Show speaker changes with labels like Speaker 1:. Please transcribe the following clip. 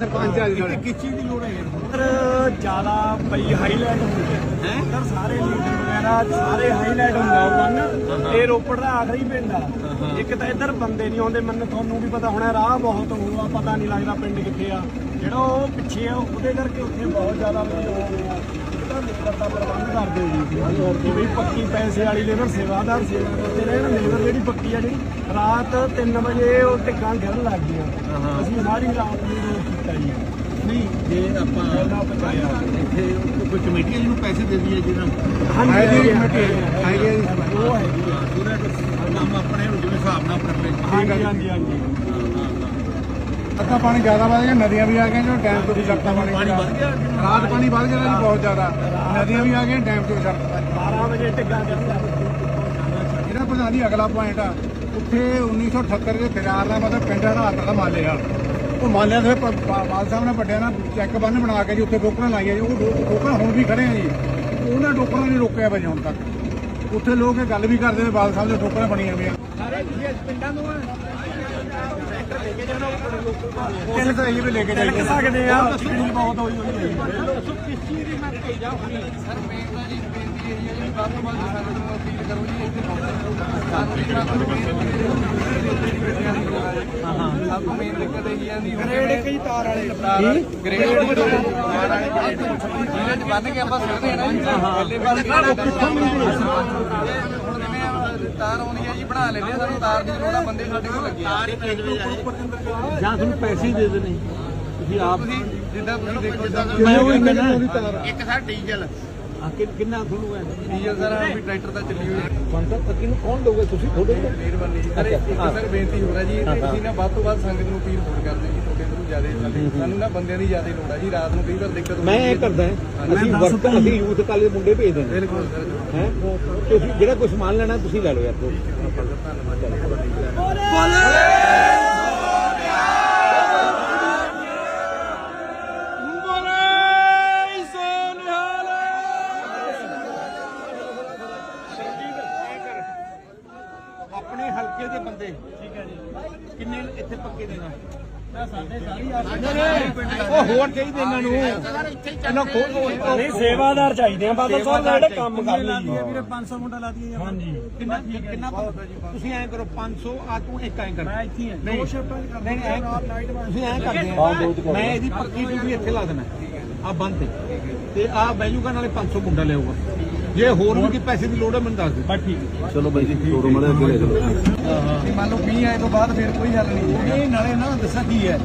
Speaker 1: ਸਰਪੰਚ ਆ ਜੀ
Speaker 2: ਕਿਸ ਦੀ ਲੋੜ ਹੈ। ਸਰ ਜ਼ਿਆਦਾ ਪਈ ਹਾਈਲਾਈਟ ਹੁੰਦੀ ਹੈ। ਸਰ ਸਾਰੇ ਲੀਡਰ ਵਗੈਰਾ ਸਾਰੇ ਹਾਈਲਾਈਟ ਹੁੰਦਾ ਉਹ ਇਹ ਰੋਪੜ ਦਾ ਆਖਰੀ ਪਿੰਡ ਆ। ਇੱਕ ਤਾਂ ਇੱਧਰ ਬੰਦੇ ਨਹੀਂ ਆਉਂਦੇ ਮੈਨੂੰ ਤੁਹਾਨੂੰ ਵੀ ਪਤਾ ਹੋਣਾ ਰਾਹ ਬਹੁਤ ਹੋਊਗਾ ਪਤਾ ਨਹੀਂ ਲੱਗਦਾ ਪਿੰਡ ਕਿੱਥੇ ਆ। ਜਿਹੜਾ ਉਹ ਪਿੱਛੇ ਆ ਉਹਦੇ ਕਰਕੇ ਉੱਥੇ ਬਹੁਤ ਜ਼ਿਆਦਾ ਵੀ ਹੋ ਗਿਆ ਉਹਦਾ ਲੇਬਰ ਦਾ ਪ੍ਰਬੰਧ ਕਰਦੇ ਜੀ। ਕਿ ਵੀ ਪੱਕੀ ਪੈਸੇ ਵਾਲੀ ਲੇਬਰ ਸੇਵਾਦਾਰ ਸੇਵਾ ਕਰਦੇ ਰਹੇ ਨਾ ਲੇਬਰ ਜਿਹੜੀ ਪੱਕੀ ਆ ਜਿਹੜੀ ਰਾਤ 3 ਵਜੇ ਉਹ ਟਿੱਕਾਂ ਗਿਰਨ ਲੱਗ ਗਈਆਂ। ਅਸੀਂ ਸਾਰੀ ਰਾਤ ਨੂੰ ਕੀਤਾ ਜੀ।
Speaker 1: ਨਹੀਂ ਜੇ ਆਪਾਂ
Speaker 2: ਪਹਿਲਾਂ ਪਹੁੰਚਾਇਆ
Speaker 1: ਇੱਥੇ ਕੋਈ ਕਮੇਟੀ ਹੈ ਜਿਹਨੂੰ ਪੈਸੇ ਦੇ ਦਈਏ ਜਿਹਨਾਂ
Speaker 2: ਹਾਂਜੀ
Speaker 1: ਹੈਗੀ
Speaker 2: ਹੈਗੀ
Speaker 1: ਕਮੇਟੀ
Speaker 2: ਹੈ।
Speaker 1: ਹੈਗੀ ਹੈ ਜੀ।
Speaker 2: ਉਹ ਹੈਗੀ ਆ।
Speaker 1: ਪੂਰਾ ਕੰਮ ਆਪਣੇ ਨੂੰ ਜਿਵੇਂ ਹਿਸਾਬ ਨਾਲ ਆਪਣੇ
Speaker 2: ਹਾਂਜੀ ਹਾਂਜੀ ਹਾਂਜੀ।
Speaker 3: ਅੱਧਾ ਪਾਣੀ ਜ਼ਿਆਦਾ ਵਧ ਗਿਆ ਨਦੀਆਂ ਵੀ ਆ ਗਈਆਂ ਜੋ ਡੈਮ ਤੋਂ ਵੀ ਛੱਡਤਾ ਪਾਣੀ।
Speaker 1: ਪਾਣੀ ਵੱਧ ਗਿਆ
Speaker 3: ਰਾਤ ਪਾਣੀ ਵੱਧ ਗਿਆ ਜੀ ਬਹੁਤ ਜ਼ਿਆਦਾ। ਨਦੀਆਂ ਵੀ ਆ ਗਈਆਂ ਡੈਮ ਤੋਂ ਛੱਡਤਾ
Speaker 2: 12 ਵਜੇ ਟਿੱਕਾਂ ਗਿਰਨ ਲੱਗ ਗਈਆਂ
Speaker 3: ਜਿਹੜਾ ਪ੍ਰਧਾਨ ਜੀ ਅਗਲਾ ਪੁਆਇੰਟ ਆ। ਉੱਥੇ 1978 ਦੇ ਖਿਆਰ ਦਾ ਮਤਲਬ ਪਿੰਡ ਹੜਾਤ ਦਾ ਮਾਲੇ ਆ। ਮਾਲਿਆਂ ਦੇ ਪ- ਪ- ਮਾਲ ਸਾਹਿਬ ਨੇ ਵੱਡਿਆਂ ਨਾਲ ਚੈੱਕ ਬੰਨ ਬਣਾ ਕੇ ਜੀ, ਉੱਥੇ ਟੋਕਰਾਂ ਲਾਈਆਂ ਜੀ, ਉਹ ਟੋ- ਟੋਕਰਾਂ ਹੁਣ ਵੀ ਖੜੇ ਆ ਜੀ। ਉਹਨਾਂ ਟੋਕਰਾਂ ਨੇ ਰੋਕਿਆ ਵਜੇ ਹੁਣ ਤੱਕ। ਉੱਥੇ ਲੋਕ ਇਹ ਗੱਲ ਵੀ ਕਰਦੇ ਨੇ ਬਾਲ ਸਾਹਿਬ ਦੇ ਟੋਕਰਾਂ ਬਣੀਆਂ ਹੋਈਆਂ ਕਿੰਨੇ ਤਾਂ ਇਹ ਵੀ ਲੈ ਕੇ ਜਾਈਏ।
Speaker 2: ਸਕਦੇ ਆ ਬਹੁਤ ਹੋਈ ਹੋਈ ਹੈ। ਗ੍ਰੇਡ ਕਈ ਤਾਰ ਵਾਲੇ।
Speaker 4: ਗ੍ਰੇਡ ਤਾਰ ਵਾਲੇ। ਜਿਹੜੇ ਚ ਬੰਨ ਕੇ ਆਪਾਂ ਸਿੱਟਦੇ ਆ ਨਾ ਜੀ ਪਹਿਲੇ ਵਾਲੇ। ਹੁਣ ਜਿਵੇਂ ਤਾਰ ਆਉਣੀ ਹੈ ਜੀ ਬਣਾ ਲੈਂਦੇ ਆ ਸਾਨੂੰ ਤਾਰ ਦੀ ਲੋੜ ਆ ਬੰਦੇ ਸਾਡੇ ਕੋਲ ਲੱਗੇ ਆ।
Speaker 1: ਜਾਂ। ਤੁਹਾਨੂੰ ਪੈਸੇ ਹੀ ਦੇ ਦੇਣੇ। ਤੁਸੀਂ ਆਪ
Speaker 4: ਤੁਸੀਂ ਜਿੱਦਾਂ ਤੁਸੀਂ ਦੇਖੋ ਜਿੱਦਾਂ
Speaker 1: ਮੈਂ ਉਹ ਕਹਿੰਦਾ
Speaker 4: ਇੱਕ ਸਰ ਡੀਜ਼ਲ।
Speaker 1: ਕਿ ਕਿੰਨਾ ਤੁਹਾਨੂੰ ਹੈ?
Speaker 4: ਡੀਜ਼ਲ ਸਰ ਵੀ ਟਰੈਕਟਰ ਤਾਂ ਚੱਲੀ ਹੋਈ ਹੈ।
Speaker 1: ਬੰਦਾ ਤੱਕੀ ਨੂੰ ਕੌਣ ਦੋਗੇ ਤੁਸੀਂ ਥੋੜੇ
Speaker 4: ਮਿਹਰਬਾਨੀ ਜੀ। ਸਰ ਇੱਕ ਸਰ ਬੇਨਤੀ ਹੋ ਰਹੀ ਜੀ ਤੁਸੀਂ ਨਾ ਵੱਧ ਤੋਂ ਵੱਧ ਸੰਗਤ ਨੂੰ ਅਪੀਲ ਹੋਰ ਕਰਦੇ ਜੀ ਤੁਹਾਡੇ ਤੋਂ ਜ਼ਿਆਦਾ ਚੱਲੇ ਸਾਨੂੰ ਨਾ ਬੰਦਿਆਂ ਦੀ ਜ਼ਿਆਦਾ ਲੋੜ ਆ ਜੀ ਰਾਤ ਨੂੰ ਕਈ ਵਾਰ ਦਿੱਕਤ ਹੁੰਦੀ
Speaker 1: ਮੈਂ ਇਹ। ਕਰਦਾ ਅਸੀਂ ਵਰਤ ਅਸੀਂ ਯੂਥ ਕਾਲੇ ਦੇ ਮੁੰਡੇ ਭੇਜ ਦਿੰਦੇ
Speaker 4: ਬਿਲਕੁਲ ਸਰ
Speaker 1: ਹੈ? ਤੁਸੀਂ ਜਿਹੜਾ ਕੁਝ ਸਮਾਨ ਲੈਣਾ ਤੁਸੀਂ ਲੈ ਲਓ ਯਾਰ ਤੋਂ ਆਪਣੇ ਹਲਕੇ ਦੇ ਬੰਦੇ? ਠੀਕ ਹੈ ਜੀ। ਕਿੰਨੇ ਇੱਥੇ ਪੱਕੇ ਦੇ ਨੇ ਉਹ ਹੋਰ ਚਾਹੀਦੇ ਇਹਨਾਂ ਨੂੰ। ਇਹਨਾਂ ਕੋਲ
Speaker 2: ਨਹੀਂ ਸੇਵਾਦਾਰ ਚਾਹੀਦੇ ਆ। ਬਾਦਲ ਸਾਹਿਬ ਜਿਹੜੇ ਕੰਮ ਕਰ ਲਈ
Speaker 3: ਵੀਰੇ 500 ਮੁੰਡਾ ਲਾ ਦਈਏ
Speaker 2: ਹਾਂਜੀ।
Speaker 1: ਕਿੰਨਾ ਕਿੰਨਾ ਤੁਸੀਂ ਐਂ ਕਰੋ 500 ਆ ਤੂੰ ਇੱਕ ਐਂ ਕਰ।
Speaker 2: ਮੈਂ ਇੱਥੇ ਹੀ ਆ।
Speaker 1: ਨਹੀਂ
Speaker 2: ਦੋ ਸ਼ਿਫਟਾਂ ਚ
Speaker 1: ਨਹੀਂ ਨਹੀਂ, ਐਂ ਤੁਸੀਂ ਐਂ ਕਰਦੇ ਆ। ਮੈਂ ਇਹਦੀ ਪੱਕੀ ਡਿਊਟੀ ਇੱਥੇ ਲਾ ਦੇਣਾ ਆ ਬੰਦ ਤੇ। ਤੇ ਆ ਬੈਜੂਗਾ ਨਾਲੇ 500 ਮੁੰਡਾ ਲਿਆਊਗਾ। ਜੇ ਹੋਰ ਵੀ ਕੋਈ ਪੈਸੇ ਦੀ ਲੋੜ ਹੈ ਮੈਨੂੰ ਦੱਸ ਦੇ ਬਸ ਠੀਕ
Speaker 3: ਚਲੋ ਬਾਈ ਜੀ ਛੋੜੋ ਮੜੇ ਅੱਗੇ ਲੈ ਚਲੋ।
Speaker 4: ਮੰਨ ਲਓ 20 ਆਏ ਤੋਂ ਬਾਅਦ ਫਿਰ ਕੋਈ ਹੱਲ ਨਹੀਂ।
Speaker 3: ਇਹ ਨਾਲੇ ਨਾ ਦੱਸਾਂ ਕੀ ਹੈ।